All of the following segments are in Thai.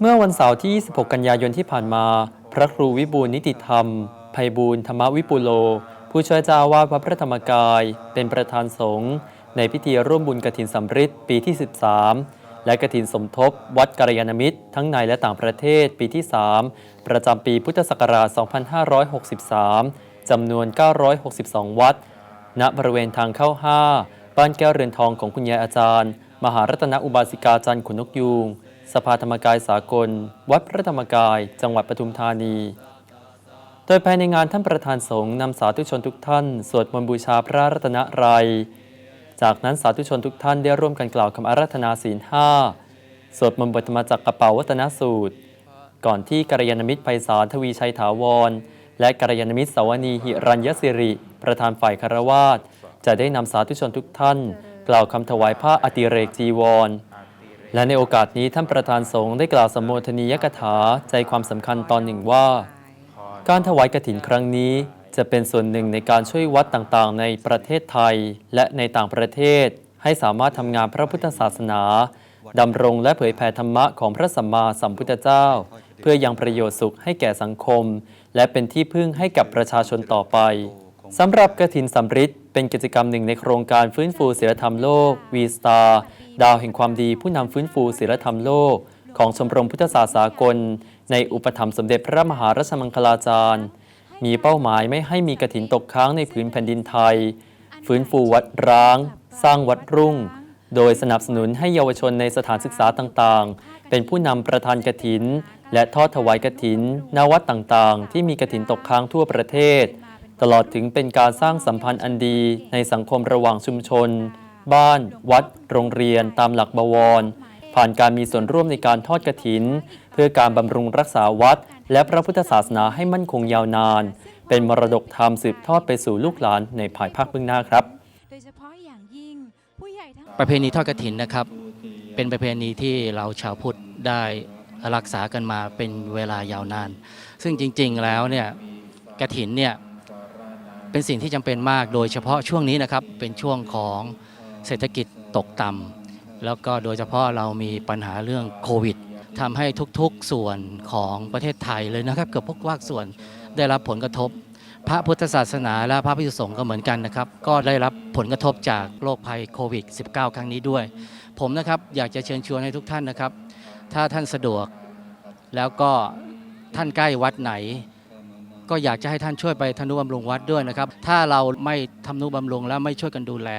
เมื่อวันเสาร์ที่ 26 กันยายนที่ผ่านมา พระครูวิบูลนิติธรรม ภัยบูลธรรมวิปุโล ผู้ช่วยเจ้าวาสวัดพระธรรมกาย เป็นประธานสงฆ์ในพิธีร่วมบุญกฐินสำริดปีที่ 13 และกฐินสมทบ วัดกัลยาณมิตร ทั้งในและต่างประเทศปีที่ 3 ประจำปีพุทธศักราช 2563 จำนวน 962 วัด ณ บริเวณทางเข้า 5 บ้านแก้วเรือนทองของคุณยายอาจารย์ มหารัตนอุบาสิกาจันทร์ขุนนกยูง สภาธรรมกายสากล วัดพระธรรมกาย จังหวัดปทุมธานี โดยภายในงานท่านประธานสงฆ์นำสาธุชนทุกท่าน สวดมนต์บูชาพระรัตนตรัย จากนั้นสาธุชนทุกท่านได้ร่วมกันกล่าวคำอาราธนาศีลห้าสวดมนต์บทธรรมจากกระเป๋าวัฒนสูตร ก่อนที่กัลยาณมิตรไพศาลทวีชัยถาวร และกัลยาณมิตรสาวนีหิรัญยสิริ ประธานฝ่ายคารวาสจะได้นำสาธุชนทุกท่าน กล่าวคำถวายผ้าอติเรกจีวร และในโอกาสนี้ท่านประธานสงฆ์ได้กล่าวสมโภชนียกถาใจความสำคัญตอนหนึ่งว่า การถวายกฐินครั้งนี้จะเป็นส่วนหนึ่งในการช่วยวัดต่างๆ ในประเทศไทย และในต่างประเทศ ให้สามารถทำงานพระพุทธศาสนาดำรงและเผยแผ่ธรรมะของพระสัมมาสัมพุทธเจ้า เพื่อยังประโยชน์สุขให้แก่สังคม และเป็นที่พึ่งให้กับประชาชนต่อไปสำหรับกฐินสำริด เป็นกิจกรรมหนึ่งในโครงการฟื้นฟูศิลธรรมโลกวีสตาดาวแห่งความดีผู้นำฟื้นฟูศิลธรรมโลก ของชมรมพุทธศาสสากล ในอุปถัมภ์สมเด็จพระมหาราชมังคลาจารย์ มีเป้าหมายไม่ให้มีกฐินตกค้างในผืนแผ่นดินไทย ฟื้นฟูวัดร้าง สร้างวัดรุ่ง โดยสนับสนุนให้เยาวชนในสถานศึกษาต่างๆ เป็นผู้นำประธานกฐิน และทอดถวายกฐินณวัดต่างๆ ที่มีกฐินตกค้างทั่วประเทศ ตลอดถึงเป็นการสร้างสัมพันธ์อันดีในสังคมระหว่างชุมชน บ้าน วัด โรงเรียน ตามหลักบวร ผ่านการมีส่วนร่วมในการทอดกฐิน เพื่อการบำรุงรักษาวัด และพระพุทธศาสนาให้มั่นคงยาวนาน เป็นมรดกธรรมสืบทอดไปสู่ลูกหลานในภายภาคเบื้องหน้าครับ โดยเฉพาะอย่างยิ่งผู้ใหญ่ทั้งประเพณีทอดกฐินนะครับ เป็นประเพณีที่เราชาวพุทธได้รักษากันมาเป็นเวลายาวนาน ซึ่งจริง ๆ แล้วเนี่ยกฐินเนี่ย เป็นสิ่งที่จำเป็นมากโดยเฉพาะช่วงนี้นะครับเป็นช่วงของเศรษฐกิจตกต่ำแล้วก็โดยเฉพาะเรามีปัญหาเรื่องโควิดทำให้ทุกๆส่วนของประเทศไทยเลยนะครับเกือบพวกภาคส่วนได้รับผลกระทบ พระพุทธศาสนาและพระพิสุสงฆ์ก็เหมือนกันนะครับ ก็ได้รับผลกระทบจากโรคภัยโควิด -19 ครั้งนี้ด้วย ผมนะครับอยากจะเชิญชวนให้ทุกท่านนะครับ ถ้าท่านสะดวกแล้วก็ท่านใกล้วัดไหน ก็อยากจะให้ท่านช่วยไปทนุบำรุงวัดด้วยนะครับ ถ้าเราไม่ทำนุบำรุงแล้วไม่ช่วยกันดูแล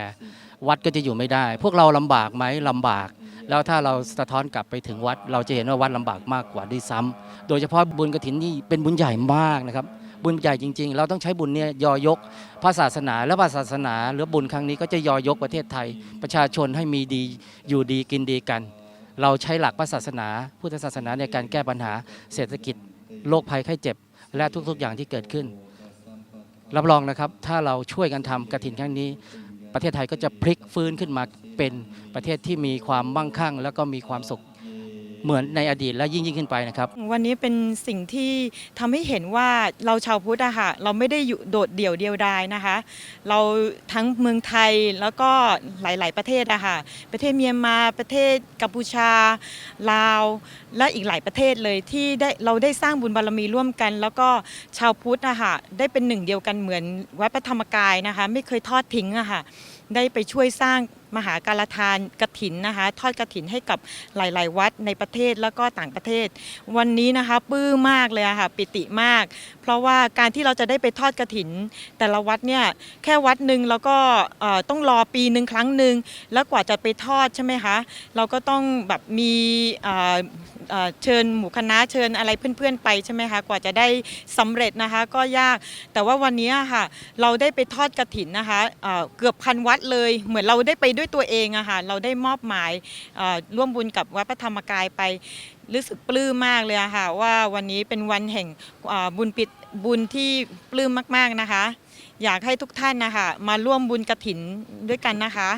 วัดก็จะอยู่ไม่ได้ พวกเราลำบากไหมลำบาก แล้วถ้าเราสะท้อนกลับไปถึงวัด เราจะเห็นว่าวัดลำบากมากกว่าด้วยซ้ำโดยเฉพาะบุญกฐินนี่เป็นบุญใหญ่มากนะครับ บุญใหญ่จริง ๆ เราต้องใช้บุญเนี่ยยอยกพระศาสนา และพระศาสนา หรือบุญครั้งนี้ก็จะยอยกประเทศไทย ประชาชนให้มีดีอยู่ดีกินดีกัน เราใช้หลักพระศาสนา พุทธศาสนาในการแก้ปัญหาเศรษฐกิจโรคภัยไข้เจ็บ และทุกๆอย่างที่เกิดขึ้น รับรองนะครับถ้าเราช่วยกันทำกระถินครั้งนี้ ประเทศไทยก็จะพลิกฟื้นขึ้นมาเป็นประเทศที่มีความมั่งคั่ง แล้วก็มีความสุข เหมือนในอดีตและยิ่งยิ่งขึ้นไปนะครับ วันนี้เป็นสิ่งที่ทำให้เห็นว่าเราชาวพุทธอะค่ะเราไม่ได้อยู่โดดเดี่ยวเดียวดายนะคะ เราทั้งเมืองไทยแล้วก็หลาย ๆ ประเทศอะค่ะประเทศเมียนมาประเทศกัมพูชา ลาว และอีกหลายประเทศเลยที่ได้เราได้สร้างบุญบารมีร่วมกัน แล้วก็ชาวพุทธอะค่ะได้เป็นหนึ่งเดียวกันเหมือนวัดพระธรรมกายนะคะ ไม่เคยทอดทิ้งอะค่ะได้ไปช่วยสร้าง มหาการทานกระถินนะคะ ทอดกระถินให้กับหลาย ๆ วัดในประเทศแล้วก็ต่างประเทศ วันนี้นะคะปลื้มมากเลยอะค่ะ ปิติมาก เพราะว่าการที่เราจะได้ไปทอดกฐิน แต่ละวัดเนี่ยแค่วัดหนึ่งแล้วก็เอ่อต้องรอปีหนึ่งครั้งหนึ่งแล้วกว่าจะไปทอดใช่ไหมคะเราก็ต้องแบบมีเอ่อเอ่อเชิญหมู่คณะเชิญอะไรเพื่อนๆไปใช่ไหมคะกว่าจะได้สำเร็จนะคะก็ยาก แต่ว่าวันนี้ค่ะเราได้ไปทอดกระถินนะคะเอ่อเกือบพันวัดเลย เหมือนเราได้ไปด้วยตัวเองอะค่ะเราได้มอบหมายเอ่อร่วมบุญกับวัดพระธรรมกายไป รู้สึกปลื้มมากเลยอะค่ะ ว่าวันนี้เป็นวันแห่งอ่าบุญปิดบุญที่ปลื้มมากๆนะคะ อยากให้ทุกท่านนะคะ มาร่วมบุญกระถินด้วยกันนะคะ